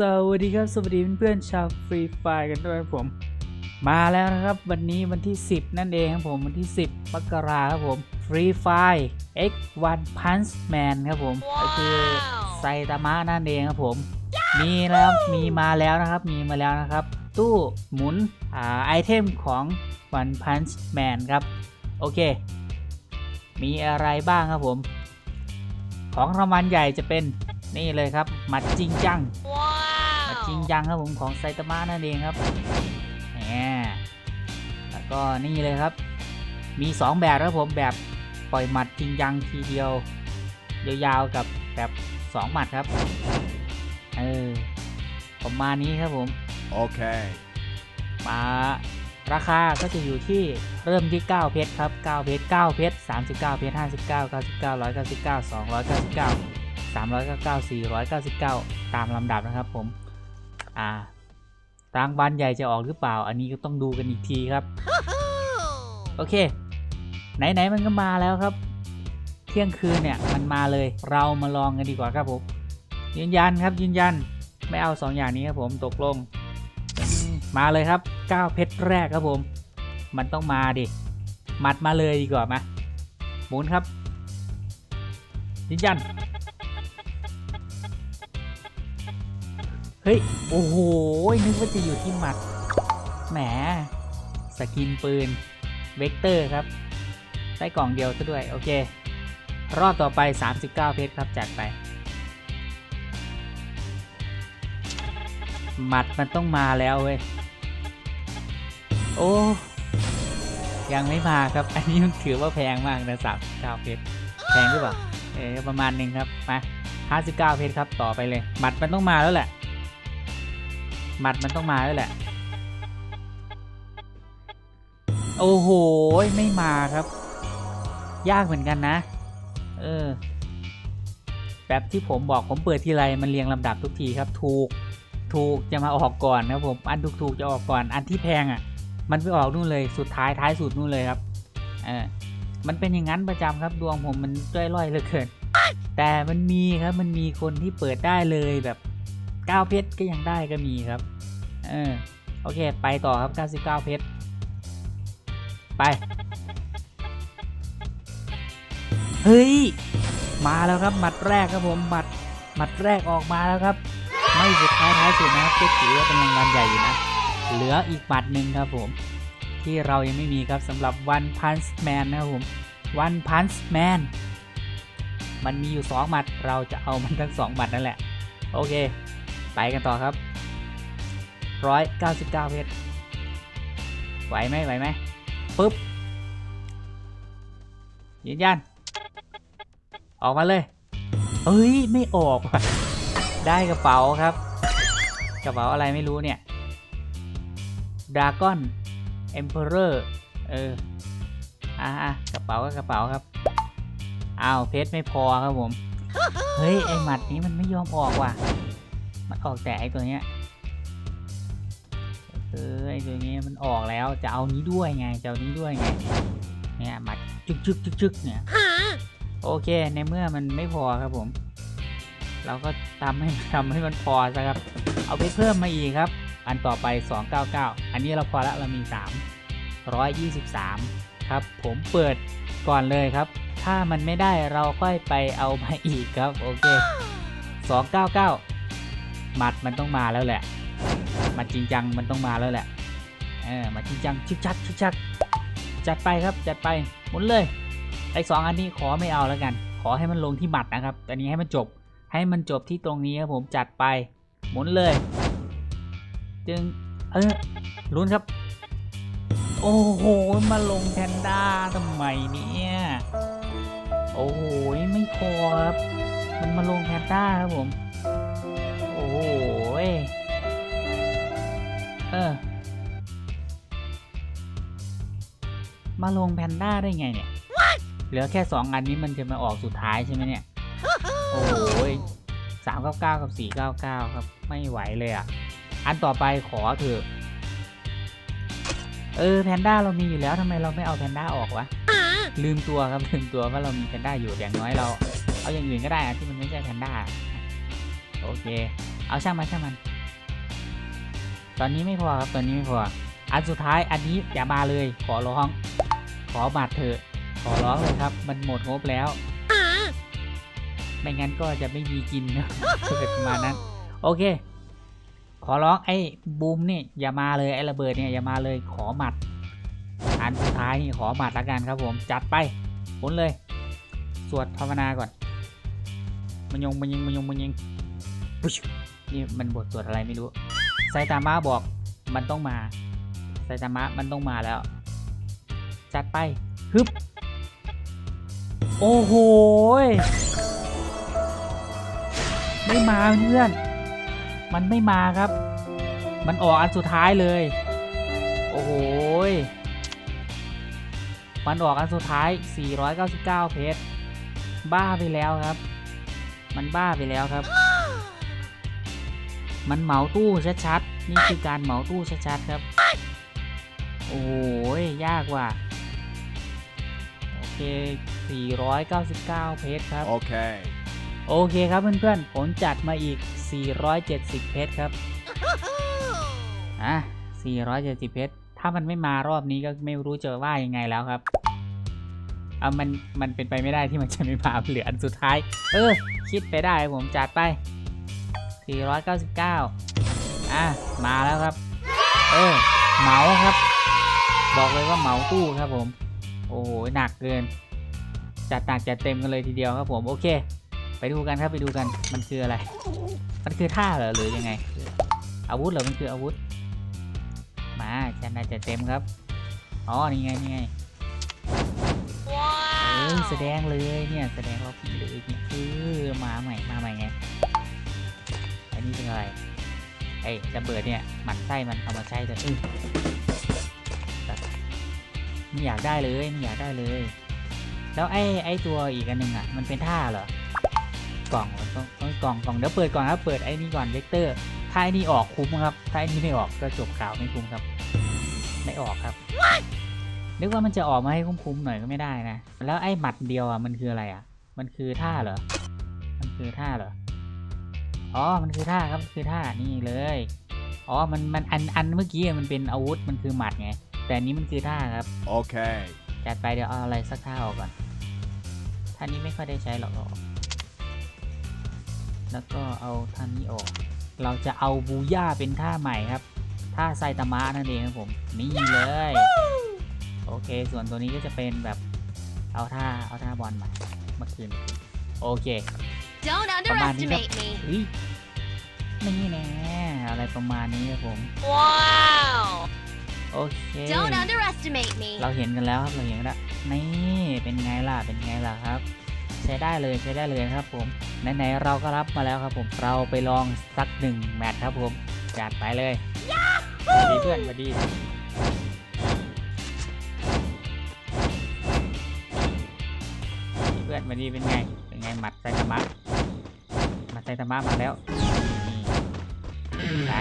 สวัสดีครับ สวัสดีเพื่อนๆชาวฟรีไฟกันด้วยครับผม มาแล้วนะครับ วันนี้วันที่ 10 นั่นเองครับผม วันที่ 10มกราครับผมฟรีไฟ X One Punch Man ครับผม ก็คือไซตามะนั่นเองครับผม มีแล้วมีมาแล้วนะครับ มีมาแล้วนะครับ ตู้หมุนอ่าไอเทมของ One Punch Man ครับ โอเค มีอะไรบ้างครับผม ของรางวัลใหญ่จะเป็นนี่เลยครับหมัดจริงจังหมัด จริงจังครับผมของไซตามะนั่นเองครับแหมแล้วก็นี่เลยครับ มี 2 แบบครับผมแบบปล่อยหมัดจริงจังทีเดียว ยาวๆกับแบบ2หมัดครับ เออประมาณนี้ครับผม Okay. มาราคาก็จะอยู่ที่เริ่มที่ 9 เพชรครับ 9 เพชร 9 เพชร 39 เพชร 59 99 199 299 399 499 ตามลำดับนะครับผม อ่ารางวัลใหญ่จะออกหรือเปล่า อันนี้ก็ต้องดูกันอีกทีครับ โอเค ไหนๆมันก็มาแล้วครับ เที่ยงคืนเนี่ยมันมาเลย เรามาลองกันดีกว่าครับผม ยืนยันครับยืนยัน ไม่เอา 2 อย่างนี้ครับผมตกลง มาเลยครับ9เพชรแรกครับผม มันต้องมาดิมัดมาเลยดีกว่ามาหมุนครับยืนยัน เฮ้ย โอ้โห นึกว่าจะอยู่ที่หมัด แหม สกินปืน เวกเตอร์ครับได้กล่องเดียวซะด้วย โอเค รอบต่อไป 39 เพชรครับ จัดไป หมัดมันต้องมาแล้วเว้ย โอ้ ยังไม่มาครับ อันนี้มันถือว่าแพงมากนะสามเก้าเพชร แพงหรือเปล่า เออประมาณหนึ่งครับ มาห้าสิบเก้าเพชรครับ ต่อไปเลย หมัดมันต้องมาแล้วแหละ หมัดมันต้องมาแล้วแหละ โอ้โห ไม่มาครับ ยากเหมือนกันนะ เออ แบบที่ผมบอกผมเปิดทีไรมันเรียงลำดับทุกทีครับ ถูก ถูกจะมาออกก่อนนะครับผม อันถูกๆจะออกก่อน อันที่แพงอะ มันไปออกนู่นเลย สุดท้ายท้ายสุดนู่นเลยครับ เออ มันเป็นอย่างนั้นประจำครับ ดวงผมมันจ้อยร่อยเหลือเกิน แต่มันมีครับ มันมีคนที่เปิดได้เลยแบบ 9 เพชรก็ยังได้ก็มีครับ เออ โอเค ไปต่อครับ 99 เพชร ไป เฮ้ย มาแล้วครับ หมัดแรกครับผม หมัด หมัดแรกออกมาแล้วครับ ไม่สุดท้ายท้ายสุดนะครับก็ถือว่าเป็นรางวัลใหญ่อยู่นะ เหลืออีกหมัดหนึ่งครับผม ที่เรายังไม่มีครับสำหรับ One Punch Man นะครับผม One Punch Man มันมีอยู่ 2 หมัด เราจะเอามันทั้ง 2 หมัดนั่นแหละ โอเค ไปกันต่อครับ199เพชรไหวไหมไหวไหมปุ๊บยืนยัน ออกมาเลยเฮ้ย ไม่ออกว่ะได้กระเป๋าครับ กระเป๋าอะไรไม่รู้เนี่ยดราก้อนเอ็มเพอเรอร์เอออะอะกระเป๋าก็กระเป๋าครับอ้าวเพชรไม่พอครับผม เฮ้ย ไอหมัดนี้มันไม่ยอมออกว่ะ มันออกแต่ไอตัวเนี้ยเออไอตัวนี้มันออกแล้วจะเอานี้ด้วยไงจะเอานี้ด้วยไงเนี่ยมัดจึกจึกจึกจึกเนี่ยโอเคในเมื่อมันไม่พอครับผม เราก็ทำให้ทำให้มันพอซะครับ เอาไปเพิ่มมาอีกครับ อันต่อไป 299 อันนี้เราพอล้วเรามี3 123 ครับ ผมเปิดก่อนเลยครับ ถ้ามันไม่ได้เราค่อยไปเอามาอีกครับ โอเค 299 มัดมันต้องมาแล้วแหละมัดจริงจังมันต้องมาแล้วแหละเออมัดจริงจังชึกชักชึกชักจัดไปครับจัดไปหมุนเลยไอ้สองอันนี้ขอไม่เอาแล้วกัน ขอให้มันลงที่หมัดนะครับอันนี้ให้มันจบให้มันจบที่ตรงนี้ครับผมจัดไป หมุนเลย จึงเออลุ้นครับ โอ้โหมาลงแพนด้าทำไมเนี่ยโอ้โหไม่พอครับ มันมาลงแพนด้าครับผม โอ้โหเออ มาลงแพนด้าได้ไงเนี่ย เหลือแค่สองอันนี้มันจะมาออกสุดท้ายใช่ไหมเนี่ย โอ้ยสามเก้าเก้ากับสี่เก้าเก้าครับ ไม่ไหวเลยอะ อันต่อไปขอเถอะ เออแพนด้าเรามีอยู่แล้วทำไมเราไม่เอาแพนด้าออกวะ ลืมตัวครับลืมตัวว่าเรามีแพนด้าอยู่อย่างน้อยเรา เอาอย่างอื่นก็ได้อะที่มันไม่ใช่แพนด้าโอเค เอาช่างมันช่างมัน ตอนนี้ไม่พอครับตอนนี้ไม่พอ อันสุดท้ายอันนี้อย่ามาเลย ขอร้อง ขอบัตรเถอะ ขอร้องเลยครับ มันหมดงบแล้ว ไม่งั้นก็จะไม่มีกินนะเกิดประมาณนั้น โอเค ขอร้องไอ้บูมนี่อย่ามาเลยไอ้ระเบิดเนี่ยอย่ามาเลยขอหมัด อันสุดท้ายนี่ขอหมัดละกันครับผมจัดไปผลเลย สวดภาวนาก่อนมันยงมันยิงมันยงมันยิง นี่มันบทสวดอะไรไม่รู้ไซตามะบอกมันต้องมาไซตามะมันต้องมาแล้ว จัดไปฮึบโอ้โหไม่มาเพื่อน มันไม่มาครับ มันออกอันสุดท้ายเลย โอ้โหมันออกอันสุดท้าย 499 เพชร บ้าไปแล้วครับ มันบ้าไปแล้วครับ มันเหมาตู้ชัดๆ นี่คือการเหมาตู้ชัดๆครับ โอ้โหยยากว่ะ โอเค 499 เพชรครับ Okay. โอเคครับเพื่อนๆ ผมจัดมาอีก 470 เพชรครับ อะ 470 เพชร ถ้ามันไม่มารอบนี้ก็ไม่รู้จะว่ายังไงแล้วครับเอามัน มันเป็นไปไม่ได้ที่มันจะไม่มาเหลืออันสุดท้าย เออ คิดไปได้ผมจัดไป 499 อะ มาแล้วครับ เออเหมาครับ บอกเลยว่าเหมาตู้ครับผม โอ้โห หนักเกิน จัดหนักจัดเต็มกันเลยทีเดียวครับผม โอเค ไปดูกันครับ ไปดูกัน มันคืออะไร มันคือท่าเหรอหรือยังไง อาวุธเหรอ มันคืออาวุธ มาจัดหนักจัดเต็มครับ อ๋อ นี่ไง นี่ไงเอ้ยแสดงเลยเนี่ย แสดงรอบนี้เลยเนี่ยเออมาใหม่ มาใหม่ไง ไอ้ระเบิดเนี่ยมันไส้มันเอามาใช้แต่เออแบบไม่อยากได้เลยไม่อยากได้เลย แล้วไอ้ไอ้ตัวอีกอันหนึ่งอะ มันเป็นท่าเหรอกล่องมันต้องต้องกล่องกล่องเดี๋ยวเปิดก่อนครับเปิดไอ้นี่ก่อนเวกเตอร์ถ้าไอ้นี่ออกคุ้มครับถ้าไอ้นี่ไม่ออกก็จบข่าวไม่คุ้มครับไม่ออกครับนึกว่ามันจะออกมาให้คุ้มๆหน่อยก็ไม่ได้นะ แล้วไอ้หมัดเดียวอะมันคืออะไรอะ มันคือท่าเหรอ มันคือท่าเหรอ อ๋อ มันคือท่าครับมันคือท่านี่เลย อ๋อ มันมันอันอันเมื่อกี้อะมันเป็นอาวุธมันคือหมัดไง แต่อันนี้มันคือท่าครับ Okay. จัดไปเดี๋ยวเอาอะไรสักท่าออกก่อน ท่านี้ไม่ค่อยได้ใช้หรอกเอาออกแล้วก็เอาท่านี้ออก เราจะเอาบูย่าเป็นท่าใหม่ครับ ท่าไซตามะนั่นเองครับผม นี่เลย โอเค ส่วนตัวนี้ก็จะเป็นแบบเอาท่าเอาท่าบอลใหม่เมื่อคืนโอเค Don't underestimate me. เฮ้ยนี่แน่อะไรประมาณนี้ครับผม Wow. โอเค Don't underestimate me. เราเห็นกันแล้วครับเราเห็นกันแล้วนี่เป็นไงล่ะเป็นไงล่ะครับ ใช้ได้เลยใช้ได้เลยครับผมไหนๆเราก็รับมาแล้วครับผมเราไปลองสักหนึ่งแมตช์ครับผมจัดไปเลยสวัสดีเพื่อนสวัสดีเพื่อนสวัสดีเป็นไง เป็นไงหมัดไซตามะหมัด ไซตามะมาแล้วนี่นะ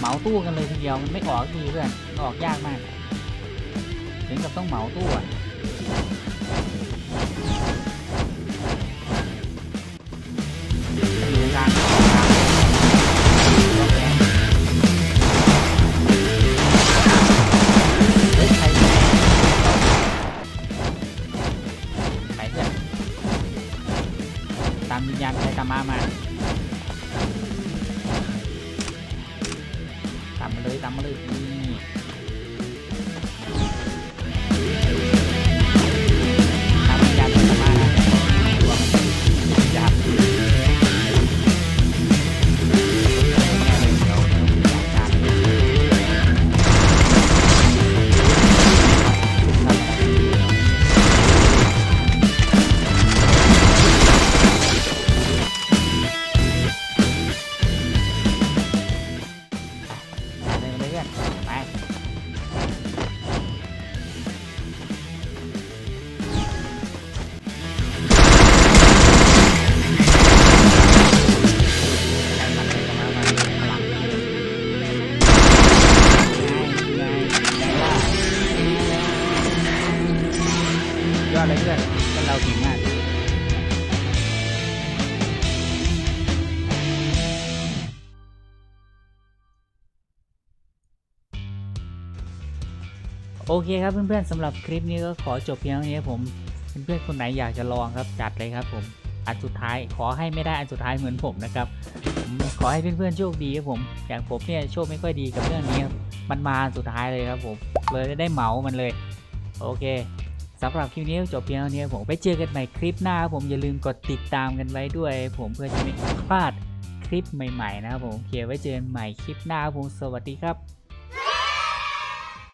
เหมาตู้กันเลยทีเดียวมันไม่ออกทีเพื่อนออกยากมากถึงกับต้องเหมาตู้อะอยู่กลางตามวิญญาณไซตามะมาื่อนคนเราเก่งมากโอเคครับเพื่อนๆสำหรับคลิปนี้ก็ขอจบเพียงเท่านี้ผมเพื่อนๆคนไหนอยากจะลองครับจัดเลยครับผมอันสุดท้ายขอให้ไม่ได้อันสุดท้ายเหมือนผมนะครับขอให้เพื่อนๆโชคดีครับผมอย่างผมเนี่ยโชคไม่ค่อยดีกับเรื่องนี้คมันมาสุดท้ายเลยครับผมเลยได้เหมามันเลย โอเค สำหรับคลิปนี้จบเพียงเท่านี้ผมไปเจอกันใหม่คลิปหน้าครับผมอย่าลืมกดติดตามกันไว้ด้วย ผมเพื่อจะไม่พลาดคลิปใหม่ๆนะครับผมโอเคไว้เจอกันใหม่คลิปหน้าครับผมสวัสดีครับ